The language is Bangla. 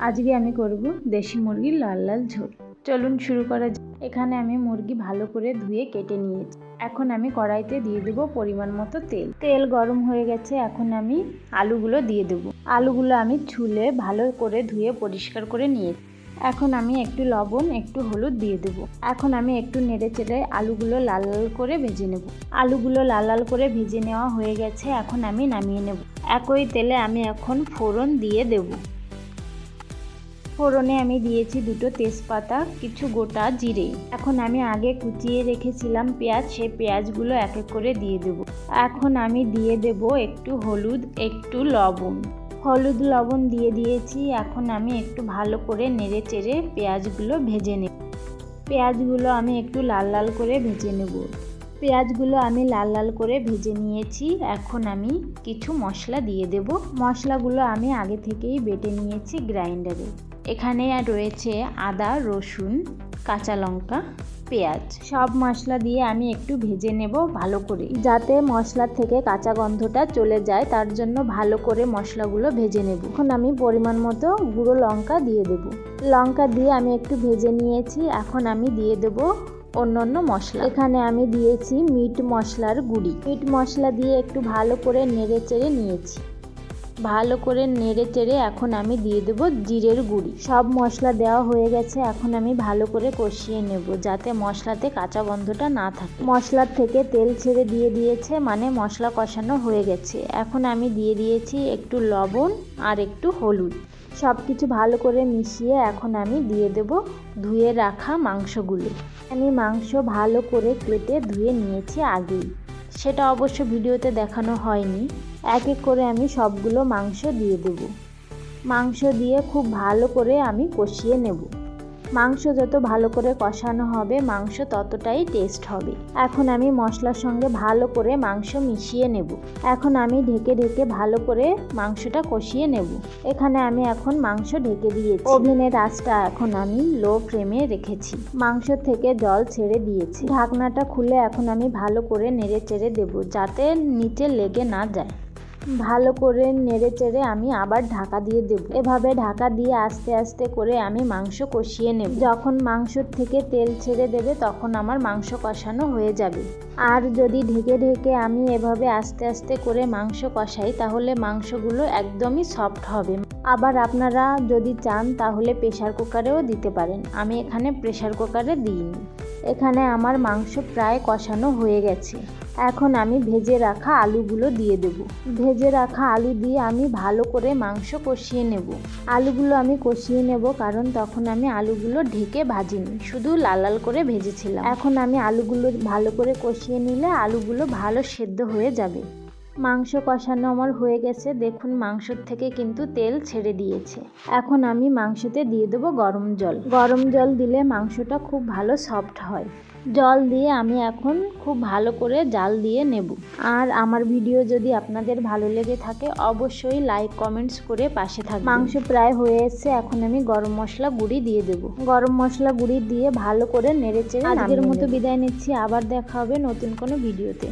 আজকে আমি করব দেশি মুরগির লাল লাল ঝোল। চলুন শুরু করা যাক। এখানে আমি মুরগি ভালো করে ধুয়ে কেটে নিয়েছি। এখন আমি কড়াইতে দিয়ে দেবো পরিমাণ মতো তেল। তেল গরম হয়ে গেছে, এখন আমি আলুগুলো দিয়ে দেবো। আলুগুলো আমি ছুলে ভালো করে ধুয়ে পরিষ্কার করে নিয়েছি। এখন আমি একটু লবণ, একটু হলুদ দিয়ে দেবো। এখন আমি একটু নেড়ে চেড়ে আলুগুলো লাল লাল করে ভেজে নেব। আলুগুলো লাল লাল করে ভেজে নেওয়া হয়ে গেছে, এখন আমি নামিয়ে নেব। একই তেলে আমি এখন ফোড়ন দিয়ে দেবো। ফোড়নে আমি দিয়েছি দুটো তেজপাতা, কিছু গোটা জিরে। এখন আমি আগে কুচিয়ে রেখেছিলাম পেঁয়াজ, সেই পেঁয়াজগুলো এক এক করে দিয়ে দেব। এখন আমি দিয়ে দেব একটু হলুদ, একটু লবণ। হলুদ, লবণ দিয়ে দিয়েছি, এখন আমি একটু ভালো করে নেড়ে চেড়ে পেঁয়াজগুলো ভেজে নেব। পেঁয়াজগুলো আমি একটু লাল লাল করে ভেজে নেব। পেঁয়াজগুলো আমি লাল লাল করে ভেজে নিয়েছি। এখন আমি কিছু মশলা দিয়ে দেব। মশলাগুলো আমি আগে থেকেই বেটে নিয়েছি গ্রাইন্ডারে। এখানে রয়েছে আদা, রসুন, কাঁচা লঙ্কা, পেঁয়াজ। সব মশলা দিয়ে আমি একটু ভেজে নেব ভালো করে। যাতে মশলার থেকে কাঁচা গন্ধটা চলে যায়, তার জন্য ভালো করে মশলাগুলো ভেজে নেব। এখন আমি পরিমাণ মতো গুঁড়ো লঙ্কা দিয়ে দেব। লঙ্কা দিয়ে আমি একটু ভেজে নিয়েছি। এখন আমি দিয়ে দেব অন্য অন্য মশলা। এখানে আমি দিয়েছি মিট মশলার গুঁড়ি। মিট মশলা দিয়ে একটু ভালো করে নেড়ে চেড়ে নিয়েছি। ভালো করে নেড়ে চেড়ে এখন আমি দিয়ে দেবো জিরের গুঁড়ি। সব মশলা দেওয়া হয়ে গেছে, এখন আমি ভালো করে কষিয়ে নেব যাতে মশলাতে কাঁচা গন্ধটা না থাকে। মশলার থেকে তেল ছেড়ে দিয়ে দিয়েছে মানে মশলা কষানো হয়ে গেছে। এখন আমি দিয়ে দিয়েছি একটু লবণ আর একটু হলুদ। সব কিছু ভালো করে মিশিয়ে এখন আমি দিয়ে দেব ধুয়ে রাখা মাংসগুলো। আমি মাংস ভালো করে কেটে ধুয়ে নিয়েছি আগেই। সেটা অবশ্য ভিডিওতে দেখানো হয়নি। এক এক করে আমি সবগুলো মাংস দিয়ে দেব। মাংস দিয়ে খুব ভালো করে আমি কষিয়ে নেব। মাংস যত ভালো করে কষানো হবে, মাংস ততটাই টেস্ট হবে। এখন আমি মশলার সঙ্গে ভালো করে মাংস মিশিয়ে নেব। এখন আমি ঢেকে ঢেকে ভালো করে মাংসটা কষিয়ে নেব। এখানে আমি এখন মাংস ঢেকে দিয়েছি। ওভেনের আঁচটা এখন আমি লো ফ্লেমে রেখেছি। মাংস থেকে জল ছেড়ে দিয়েছি। ঢাকনাটা খুলে এখন আমি ভালো করে নেড়ে চেড়ে দেবো, যাতে নিচে লেগে না যায়। ভালো করে নেড়ে চেড়ে আমি আবার ঢাকা দিয়ে দেব। এভাবে ঢাকা দিয়ে আস্তে আস্তে করে আমি মাংস কষিয়ে নেব। যখন মাংসর থেকে তেল ছেড়ে দেবে, তখন আমার মাংস কষানো হয়ে যাবে। আর যদি ঢেকে ঢেকে আমি এভাবে আস্তে আস্তে করে মাংস কষাই, তাহলে মাংসগুলো একদমই সফট হবে। আবার আপনারা যদি চান, তাহলে প্রেশার কুকারেও দিতে পারেন। আমি এখানে প্রেশার কুকারে দিইনি। এখানে আমার মাংস প্রায় কষানো হয়ে গেছে। এখন আমি ভেজে রাখা আলুগুলো দিয়ে দেব। ভেজে রাখা আলু দিয়ে আমি ভালো করে মাংস কষিয়ে নেব। আলুগুলো আমি কষিয়ে নেব কারণ তখন আমি আলুগুলো ঢেকে ভাজিনি, শুধু লাল লাল করে ভেজেছিলাম। এখন আমি আলুগুলো ভালো করে কষিয়ে নিলে আলুগুলো ভালো সেদ্ধ হয়ে যাবে। মাংস কষানো আমার হয়ে গেছে। দেখুন মাংসর থেকে কিন্তু তেল ছেড়ে দিয়েছে। এখন আমি মাংসতে দিয়ে দেবো গরম জল। গরম জল দিলে মাংসটা খুব ভালো সফট হয়। জল দিয়ে আমি এখন খুব ভালো করে জাল দিয়ে নেব। আর আমার ভিডিও যদি আপনাদের ভালো লেগে থাকে অবশ্যই লাইক কমেন্টস করে পাশে থাক মাংস প্রায় হয়ে এসছে এখন আমি গরম মশলা গুঁড়ি দিয়ে দেব। গরম মশলা গুঁড়ি দিয়ে ভালো করে নেড়ে চেড়ে আজকের মতো বিদায় নিচ্ছি। আবার দেখা হবে নতুন কোনো ভিডিওতে।